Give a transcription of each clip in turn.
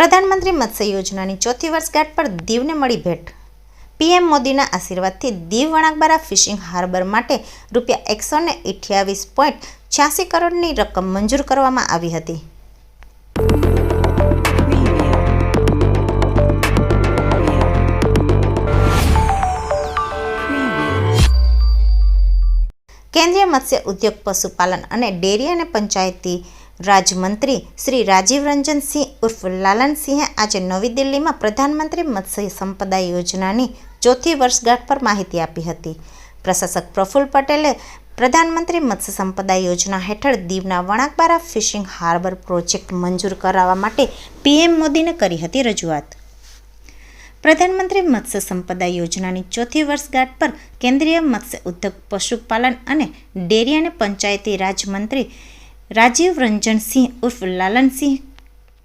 પ્રધાનમંત્રી મત્સ્ય યોજનાની ચોથી વર્ષગાંઠ પર દીવને મળી ભેટ. પીએમ મોદીના આશીર્વાદથી દીવ વણાકબારા ફિશિંગ હાર્બર માટે રૂપિયા એકસો ને અઠ્યાવીસ પોઈન્ટ છ્યાસી કરોડની રકમ મંજૂર કરવામાં આવી હતી. કેન્દ્રીય મત્સ્ય ઉદ્યોગ પશુપાલન અને ડેરી અને પંચાયતી રાજમંત્રી શ્રી રાજીવ રંજન સિંહ ઉર્ફ લાલનસિંહે આજે નવી દિલ્હીમાં પ્રધાનમંત્રી મત્સ્ય સંપદા યોજનાની ચોથી વર્ષગાંઠ પર માહિતી આપી હતી. પ્રશાસક પ્રફુલ્લ પટેલે પ્રધાનમંત્રી મત્સ્ય સંપદા યોજના હેઠળ દીવના વણાકબારા ફિશિંગ હાર્બર પ્રોજેક્ટ મંજૂર કરાવવા માટે પીએમ મોદીને કરી હતી રજૂઆત. પ્રધાનમંત્રી મત્સ્ય સંપદા યોજનાની ચોથી વર્ષગાંઠ પર કેન્દ્રીય મત્સ્ય ઉદ્યોગ, પશુપાલન અને ડેરી અને પંચાયતી રાજમંત્રી રાજીવ રંજનસિંહ ઉર્ફ લાલનસિંહ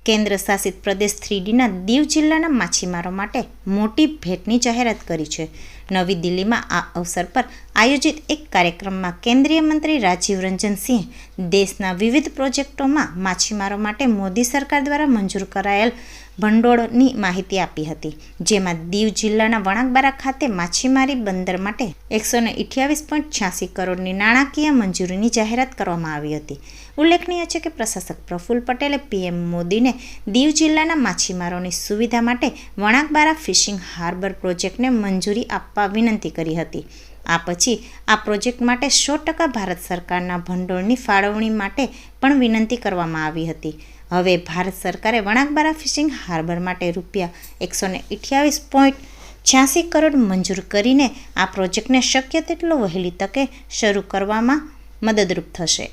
કેન્દ્ર શાસિત પ્રદેશ થ્રીડીના દીવ જિલ્લાના માછીમારો માટે મોટી ભેટની જાહેરાત કરી છે. નવી દિલ્હીમાં આ અવસર પર આયોજિત એક કાર્યક્રમમાં કેન્દ્રીય મંત્રી રાજીવ રંજન સિંહ દેશના વિવિધ પ્રોજેક્ટોમાં માછીમારો માટે મોદી સરકાર દ્વારા મંજૂર કરાયેલ ભંડોળની માહિતી આપી હતી, જેમાં દીવ જિલ્લાના વણાકબારા ખાતે માછીમારી બંદર માટે એકસો ને અઠ્યાવીસ પોઈન્ટ છ્યાસી કરોડની નાણાકીય મંજૂરીની જાહેરાત કરવામાં આવી હતી. ઉલ્લેખનીય છે કે પ્રશાસક પ્રફુલ્લ પટેલે પીએમ મોદીને દીવ જિલ્લાના માછીમારોની સુવિધા માટે વણાકબારા ફિશિંગ હાર્બર પ્રોજેક્ટને મંજૂરી આપવા વિનંતી કરી હતી. આ પછી આ પ્રોજેક્ટ માટે સો ટકા ભારત સરકારના ભંડોળની ફાળવણી માટે પણ વિનંતી કરવામાં આવી હતી. હવે ભારત સરકારે વણાકબારા ફિશિંગ હાર્બર માટે રૂપિયા એકસો ને અઠ્યાવીસ પોઈન્ટ છ્યાસી કરોડ મંજૂર કરીને આ પ્રોજેક્ટને શક્ય તેટલો વહેલી તકે શરૂ કરવામાં મદદરૂપ થશે.